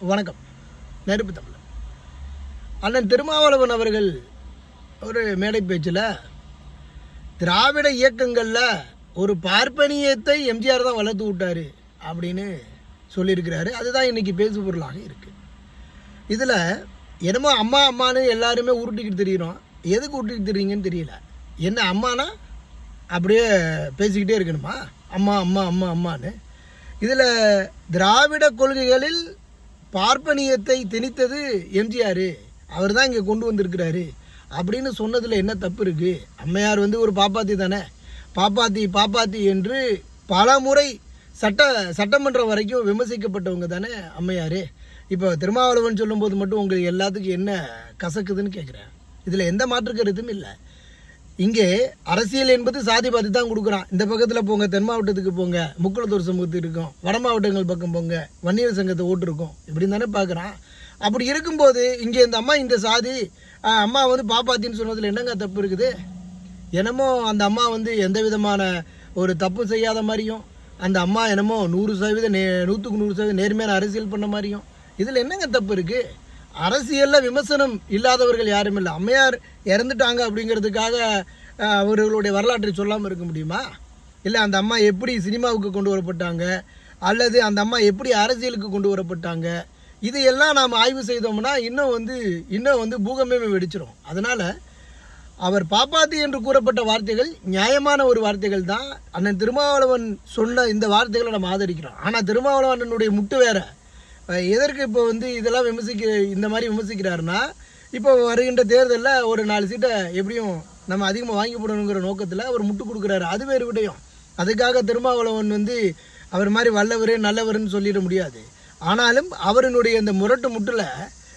வணக்கம். நெருப்பு தமிழ் அண்ணன் திருமாவளவன் அவர்கள் ஒரு மேடை பேச்சில் திராவிட இயக்கங்களில் ஒரு பார்ப்பனியத்தை எம்ஜிஆர் தான் வளர்த்து விட்டாரு அப்படின்னு சொல்லியிருக்கிறாரு. அதுதான் இன்றைக்கி பேசு பொருளாக இருக்குது இதில் என்னமோ அம்மா அம்மான்னு எல்லாருமே உருட்டிக்கிட்டு தெரியிறோம். எதுக்கு உருட்டிக்கிட்டு தெரியுங்கன்னு தெரியல. என்ன அம்மானா அப்படியே பேசிக்கிட்டே இருக்கணுமா? அம்மா அம்மா அம்மா அம்மான்னு. இதில் திராவிட கொள்கைகளில் பார்ப்பனியத்தை திணித்தது எம்ஜிஆர். அவர் தான் இங்கே கொண்டு வந்திருக்கிறாரு. அப்படின்னு சொன்னதில் என்ன தப்பு இருக்குது அம்மையார் வந்து ஒரு பாப்பாத்தி தானே? பாப்பாத்தி பாப்பாத்தி என்று பல முறை சட்ட சட்டமன்றம் வரைக்கும் விமர்சிக்கப்பட்டவங்க தானே அம்மையார். இப்போ திருமாவளவன் சொல்லும்போது மட்டும் உங்களுக்கு எல்லாத்துக்கும் என்ன கசக்குதுன்னு கேட்குறேன் இதில் எந்த மாற்று கருத்தும் இல்லை. இங்கே அரசியல் என்பது சாதி பாதி தான் கொடுக்குறான். இந்த பக்கத்தில் போங்க தென் மாவட்டத்துக்கு போங்க முக்குளத்தூர் சமூகத்துக்கு இருக்கும் வட மாவட்டங்கள் பக்கம் போங்க வன்னியர் சங்கத்தை ஓட்டு இருக்கும். இப்படின்னு தானே பார்க்குறான். அப்படி இருக்கும்போது இங்கே இந்த அம்மா இந்த சாதி அம்மா வந்து பாப்பாத்தின்னு சொன்னதில் என்னங்க தப்பு இருக்குது? என்னமோ அந்த அம்மா வந்து எந்த விதமான ஒரு தப்பு செய்யாத மாதிரியும் அந்த அம்மா என்னமோ நூறு சதவீதம் நே நூற்றுக்கு நூறு சதவீதம் நேர்மையான அரசியல் பண்ண மாதிரியும் இதில் என்னங்க தப்பு இருக்குது அரசியலில் விமர்சனம் இல்லாதவர்கள் யாரும் இல்லை. அம்மையார் இறந்துட்டாங்க அப்படிங்கிறதுக்காக அவர்களுடைய வரலாற்றை சொல்லாமல் இருக்க முடியுமா? இல்லை அந்த அம்மா எப்படி சினிமாவுக்கு கொண்டு வரப்பட்டாங்க? அல்லது அந்த அம்மா எப்படி அரசியலுக்கு கொண்டு வரப்பட்டாங்க? இதையெல்லாம் நாம் ஆய்வு செய்தோம்னா இன்னும் வந்து இன்னும் வந்து பூகமே வெடிச்சிடும் அதனால் அவர் பாப்பாத்தி என்று கூறப்பட்ட வார்த்தைகள் நியாயமான ஒரு வார்த்தைகள் தான். அண்ணன் திருமாவளவன் சொன்ன இந்த வார்த்தைகளை நம்ம ஆதரிக்கிறோம். ஆனால் திருமாவளவன் அண்ணனுடைய முட்டு வேற. எதற்கு இப்போ வந்து இதெல்லாம் விமர்சிக்க இந்த மாதிரி விமர்சிக்கிறாருன்னா இப்போ வருகின்ற தேர்தலில் ஒரு நாலு சீட்டை எப்படியும் நம்ம அதிகமாக வாங்கி போடணுங்கிற நோக்கத்தில் அவர் முட்டு கொடுக்குறாரு. அது வேறு விடயம். அதுக்காக திருமாவளவன் வந்து அவர் மாதிரி வல்லவர் நல்லவர்னு சொல்லிட முடியாது. ஆனாலும் அவரினுடைய இந்த முரட்டு முட்டில்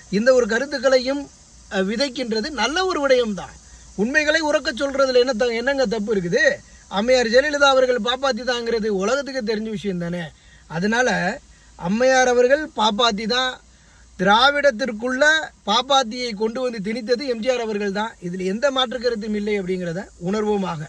இந்த ஒரு கருத்துக்களையும் விதைக்கின்றது நல்ல ஒரு விடயம்தான். உண்மைகளை உறக்க சொல்கிறதுல என்ன த- என்னங்க தப்பு இருக்குது? அம்மையார் ஜெயலலிதா அவர்கள் பாப்பாத்தி தாங்கிறது உலகத்துக்கு தெரிஞ்ச விஷயம் தானே அதனால் அம்மையார் அவர்கள் பாப்பாத்தி தான். திராவிடத்திற்குள்ள பாப்பாத்தியை கொண்டு வந்து திணித்தது எம்ஜிஆர் அவர்கள் தான். இதில் எந்த மாற்று கருத்தும் இல்லை அப்படிங்கிறத உணர்வோமாக.